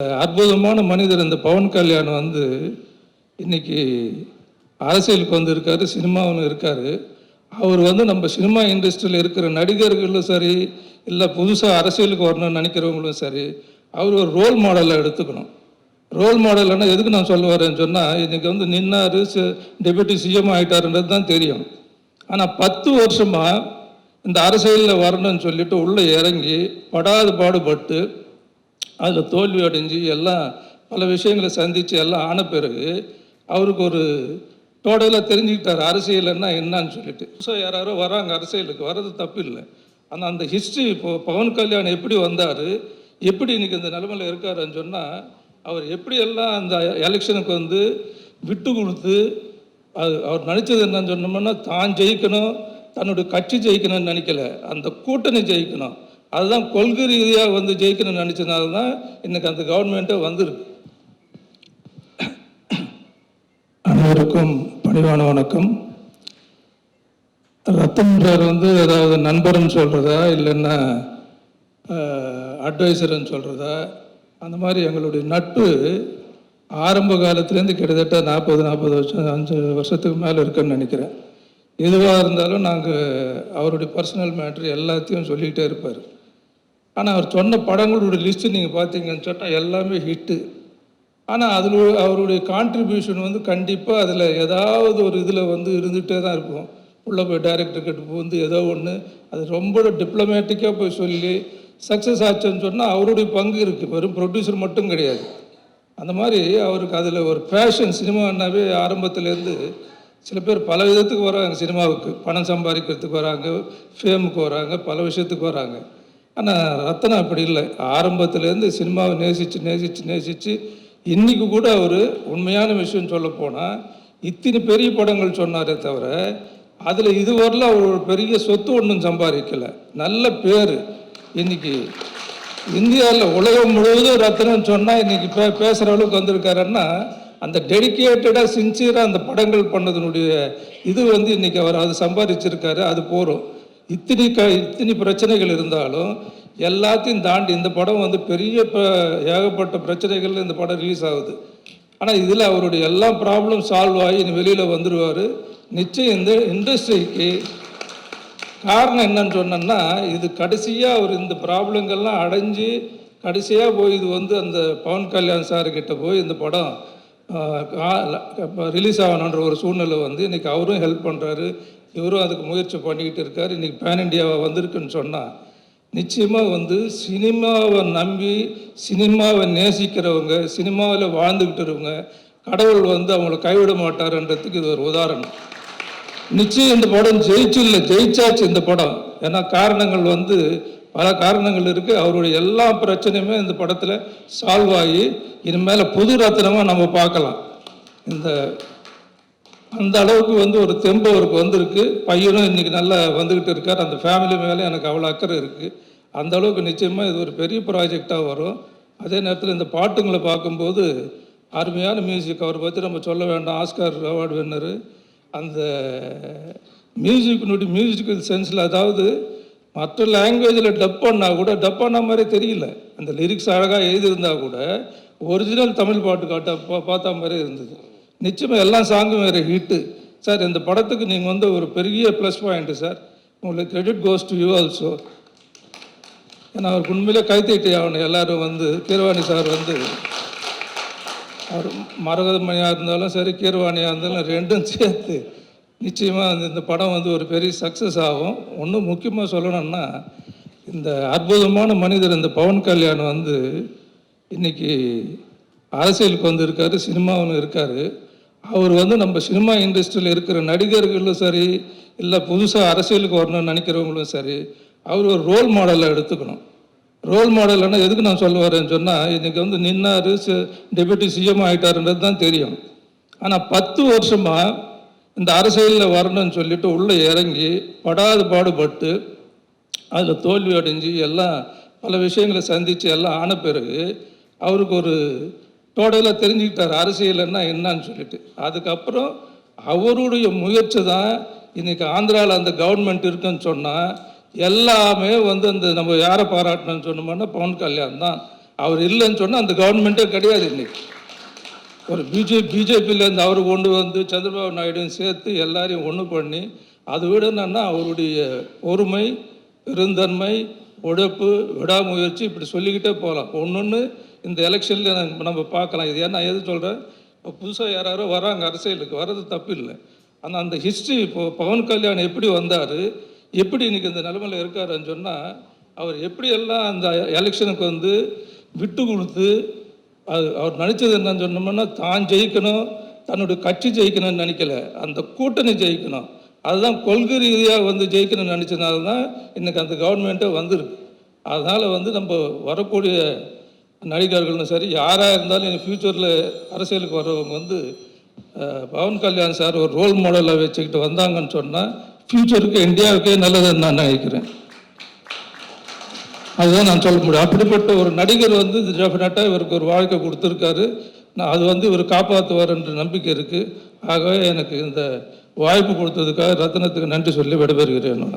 அற்புதமான மனிதர் இந்த பவன் கல்யாண் வந்து இன்னைக்கு அரசியலுக்கு வந்திருக்காரு சினிமாவும் சினிமாவில் இருக்காரு. அவர் வந்து நம்ம சினிமா இண்டஸ்ட்ரியில் இருக்கிற நடிகர்களும் சரி இல்லை புதுசாக அரசியலுக்கு வரணும்னு நினைக்கிறவங்களும் சரி அவர் ஒரு ரோல் மாடலை எடுத்துக்கணும். ரோல் மாடல்னா எதுக்கு நான் சொல்ல வரேன்னு சொன்னால் இன்னைக்கு வந்து நின்னார் டெபுட்டி சிஎம் ஆகிட்டாருன்றது தான் தெரியும். ஆனால் பத்து வருஷமாக இந்த அரசியலில் வரணும்னு சொல்லிட்டு உள்ளே இறங்கி படாது பாடுபட்டு அதில் தோல்வி அடைஞ்சு எல்லாம் பல விஷயங்களை சந்தித்து எல்லாம் ஆன பிறகு அவருக்கு ஒரு டோட்டலாக தெரிஞ்சுக்கிட்டார் அரசியல்னா என்னன்னு சொல்லிட்டு. ஸோ யாராரோ வராங்க அரசியலுக்கு வர்றது தப்பு இல்லை. ஆனால் அந்த ஹிஸ்ட்ரி இப்போ பவன் கல்யாண் எப்படி வந்தார் எப்படி இன்னைக்கு இந்த நிலமையில் இருக்காருன்னு சொன்னால் அவர் எப்படியெல்லாம் அந்த எலெக்ஷனுக்கு வந்து விட்டு கொடுத்து அது அவர் நினச்சது என்னன்னு சொன்னோம்னா தான் ஜெயிக்கணும் தன்னுடைய கட்சி ஜெயிக்கணும்னு நினைக்கல அந்த கூட்டணி ஜெயிக்கணும். அதுதான் கொள்கை ரீதியாக வந்து ஜெயிக்கணும்னு நினச்சதுனால தான் இன்னைக்கு அந்த கவர்மெண்ட்டே வந்திருக்கு. அனைவருக்கும் பணிவான வணக்கம். ரத்தன்றார் வந்து ஏதாவது நண்பர்னு சொல்கிறதா இல்லைன்னா அட்வைசர்னு சொல்கிறதா அந்த மாதிரி எங்களுடைய நட்பு ஆரம்ப காலத்துலேருந்து கிட்டத்தட்ட நாற்பது நாற்பது வருஷம் அஞ்சு வருஷத்துக்கு மேலே இருக்குன்னு நினைக்கிறேன். எதுவாக இருந்தாலும் நாங்கள் அவருடைய பர்சனல் மேட்ரு எல்லாத்தையும் சொல்லிக்கிட்டே இருப்பார். ஆனால் அவர் சொன்ன படங்களுடைய லிஸ்ட்டு நீங்கள் பார்த்தீங்கன்னு சொன்னால் எல்லாமே ஹிட்டு ஆனால் அதில் அவருடைய கான்ட்ரிபியூஷன் வந்து கண்டிப்பாக அதில் ஏதாவது ஒரு இதில் வந்து இருந்துகிட்டே தான் இருக்கும். உள்ளே போய் டைரக்டர் கிட்ட வந்து ஏதோ ஒன்று அது ரொம்ப டிப்ளமேட்டிக்காக போய் சொல்லி சக்ஸஸ் ஆச்சுன்னு சொன்னால் அவருடைய பங்கு இருக்குது வெறும் ப்ரொடியூசர் மட்டும் கிடையாது. அந்த மாதிரி அவருக்கு அதில் ஒரு பேஷன் சினிமானாவே ஆரம்பத்துலேருந்து சில பேர் பல விதத்துக்கு வராங்க. சினிமாவுக்கு பணம் சம்பாதிக்கிறதுக்கு வராங்க ஃபேமுக்கு வராங்க பல விஷயத்துக்கு வராங்க. ஆனால் ரத்தனம் அப்படி இல்லை. ஆரம்பத்துலேருந்து சினிமாவை நேசித்து நேசித்து நேசித்து இன்றைக்கி கூட அவர் உண்மையான விஷயம் சொல்ல போனால் இத்தனை பெரிய படங்கள் சொன்னாரே தவிர அதில் இதுவரையில் அவர் ஒரு பெரிய சொத்து ஒன்றும் சம்பாதிக்கலை. நல்ல பேர் இன்னைக்கு. இந்தியாவில் உலகம் முழுவதும் ரத்னம் சொன்னால் இன்றைக்கி பே பேசுகிற அளவுக்கு வந்திருக்காருன்னா அந்த டெடிக்கேட்டடாக சின்சியராக அந்த படங்கள் பண்ணதனுடைய இது வந்து இன்னைக்கு அவர் அது சம்பாதிச்சிருக்காரு அது போகிறோம் இத்தனை க இத்தனை பிரச்சனைகள் இருந்தாலும் எல்லாத்தையும் தாண்டி இந்த படம் வந்து பெரிய ஏகப்பட்ட பிரச்சனைகள் இந்த படம் ரிலீஸ் ஆகுது. ஆனால் இதில் அவருடைய எல்லா ப்ராப்ளம் சால்வ் ஆகி வெளியில் வந்துடுவார் நிச்சயம் இந்த இண்டஸ்ட்ரிக்கு காரணம் என்னன்னு சொன்னோன்னா இது கடைசியாக அவர் இந்த ப்ராப்ளங்கள்லாம் அடைஞ்சு கடைசியாக போய் இது வந்து அந்த பவன் கல்யாண் சார்கிட்ட போய் இந்த படம் ரிலீஸ் ஆகணுன்ற ஒரு சூழ்நிலை வந்து இன்றைக்கி அவரும் ஹெல்ப் பண்ணுறாரு இவரும் அதுக்கு முயற்சி பண்ணிக்கிட்டு இருக்கார். இன்றைக்கி பேன் இண்டியாவை வந்திருக்குன்னு சொன்னால் நிச்சயமாக வந்து சினிமாவை நம்பி சினிமாவை நேசிக்கிறவங்க சினிமாவில் வாழ்ந்துக்கிட்டு இருவங்க கடவுள் வந்து அவங்கள கைவிட மாட்டார்ன்றதுக்கு இது ஒரு உதாரணம். நிச்சயம் இந்த படம் ஜெயிச்சு இல்லை ஜெயிச்சாச்சு இந்த படம். ஏன்னா காரணங்கள் வந்து பல காரணங்கள் இருக்குது அவருடைய எல்லா பிரச்சனையுமே இந்த படத்தில் சால்வ் ஆகி இனிமேல் புது ரத்னமாக நம்ம பார்க்கலாம். இந்த அந்த அளவுக்கு வந்து ஒரு தெம்பு அவருக்கு வந்திருக்கு. பையனும் இன்றைக்கி நல்லா வந்துக்கிட்டு இருக்கார். அந்த ஃபேமிலி மேலே எனக்கு அவ்வளோ அக்கறை இருக்குது அந்த அளவுக்கு நிச்சயமாக இது ஒரு பெரிய ப்ராஜெக்டாக வரும். அதே நேரத்தில் இந்த பாட்டுங்களை பார்க்கும்போது அருமையான மியூசிக் அவரை பற்றி நம்ம சொல்ல வேண்டாம். ஆஸ்கார் அவார்டு வின்னரு அந்த மியூசிக்கினுடைய மியூசிக்கல் சென்ஸில் அதாவது மற்ற லாங்குவேஜில் டப் பண்ணால் கூட டப் பண்ண மாதிரி தெரியல. அந்த லிரிக்ஸ் அழகாக எழுதியிருந்தா கூட ஒரிஜினல் தமிழ் பாட்டு காட்ட பா- பார்த்தா மாதிரி இருந்தது. நிச்சயமாக எல்லா சாங்கும் வேறு ஹிட்டு சார் இந்த படத்துக்கு நீங்கள் வந்து ஒரு பெரிய ப்ளஸ் பாயிண்ட்டு சார். உங்களுக்கு credit goes to you also ஏன்னா அவருக்கு உண்மையிலே கைத்தட்டி ஆகணும். எல்லாரும் வந்து கீரவாணி சார் வந்து அவர் மரகதமணியாக இருந்தாலும் சரி கீரவாணியாக இருந்தாலும் ரெண்டும் சேர்த்து நிச்சயமாக அந்த இந்த படம் வந்து ஒரு பெரிய சக்ஸஸ் ஆகும். ஒன்றும் முக்கியமாக சொல்லணும்னா இந்த அற்புதமான மனிதர் இந்த பவன் கல்யாண் வந்து இன்றைக்கி அரசியலுக்கு வந்து இருக்காரு சினிமாவில் இருக்காரு. அவர் வந்து நம்ம சினிமா இண்டஸ்ட்ரியில் இருக்கிற நடிகர்களும் சரி இல்லை புதுசாக அரசியலுக்கு வரணும்னு நினைக்கிறவங்களும் சரி அவர் ஒரு ரோல் மாடலை எடுத்துக்கணும். ரோல் மாடல்னா எதுக்கு நான் சொல்ல வரேன்னு சொன்னால் இன்றைக்கி வந்து நின்னார் டெபுட்டி சிஎம் ஆகிட்டாருன்றது தான் தெரியும். ஆனால் பத்து வருஷமாக இந்த அரசியலில் வரணும்னு சொல்லிட்டு உள்ளே இறங்கி படாது பாடுபட்டு அதில் தோல்வி அடைஞ்சு எல்லாம் பல விஷயங்களை சந்தித்து எல்லாம் ஆன பிறகு அவருக்கு ஒரு டோட்டலாக தெரிஞ்சுக்கிட்டார் அரசியல்னா என்னன்னு சொல்லிட்டு. அதுக்கப்புறம் அவருடைய முயற்சி தான் இன்னைக்கு ஆந்திராவில் அந்த கவர்மெண்ட் இருக்குன்னு சொன்னால் எல்லாமே வந்து அந்த நம்ம யாரை பாராட்டணும்னு சொன்னோம்னா பவன் கல்யாண் தான். அவர் இல்லைன்னு சொன்னால் அந்த கவர்மெண்ட்டே கிடையாது இன்னைக்கு. ஒரு பிஜே பிஜேபியிலேருந்து அவர் கொண்டு வந்து சந்திரபாபு நாயுடுவும் சேர்த்து எல்லாரையும் ஒன்று பண்ணி அதை விட என்னன்னா அவருடைய பொறுமை பெருந்தன்மை உழைப்பு விடாமுயற்சி இப்படி சொல்லிக்கிட்டே போகலாம். ஒன்று ஒன்று இந்த எலெக்ஷனில் நம்ம பார்க்கலாம். இது ஏன்னா எது சொல்கிறேன் இப்போ புதுசாக யாராரோ வராங்க அரசியலுக்கு. வர்றது தப்பு இல்லை ஆனால் அந்த ஹிஸ்ட்ரி இப்போ பவன் கல்யாண் எப்படி வந்தார்? எப்படி இன்னைக்கு இந்த நிலமையில் இருக்காருன்னு சொன்னால் அவர் எப்படியெல்லாம் அந்த எலெக்ஷனுக்கு வந்து விட்டு கொடுத்து அது அவர் நினச்சது என்னன்னு சொன்னோம்னா தான் ஜெயிக்கணும் தன்னுடைய கட்சி ஜெயிக்கணும்னு நினைக்கல. அந்த கூட்டணி ஜெயிக்கணும். அதுதான் கொள்கை ரீதியாக வந்து ஜெயிக்கணும்னு நினச்சதுனால தான் இன்னைக்கு அந்த கவர்மெண்ட்டே வந்திருக்கு. அதனால் வந்து நம்ம வரக்கூடிய நடிகர்களும் சரி யாராக இருந்தாலும் என் ஃப்யூச்சரில் அரசியலுக்கு வர்றவங்க வந்து பவன் கல்யாண் சார் ஒரு ரோல் மாடலாக வச்சுக்கிட்டு வந்தாங்கன்னு சொன்னால் ஃப்யூச்சருக்கு இந்தியாவுக்கே நல்லதுன்னு நான் நினைக்கிறேன். அதுதான் நான் சொல்ல முடியும். அப்படிப்பட்ட ஒரு நடிகர் வந்து டெஃபினட்டாக இவருக்கு ஒரு வாழ்க்கை கொடுத்துருக்காரு. நான் அது வந்து இவர் காப்பாற்றுவார் என்ற நம்பிக்கை இருக்குது ஆகவே எனக்கு இந்த வாய்ப்பு கொடுத்ததுக்காக ரத்னத்துக்கு நன்றி சொல்லி விடைபெறுகிறேன் நான்.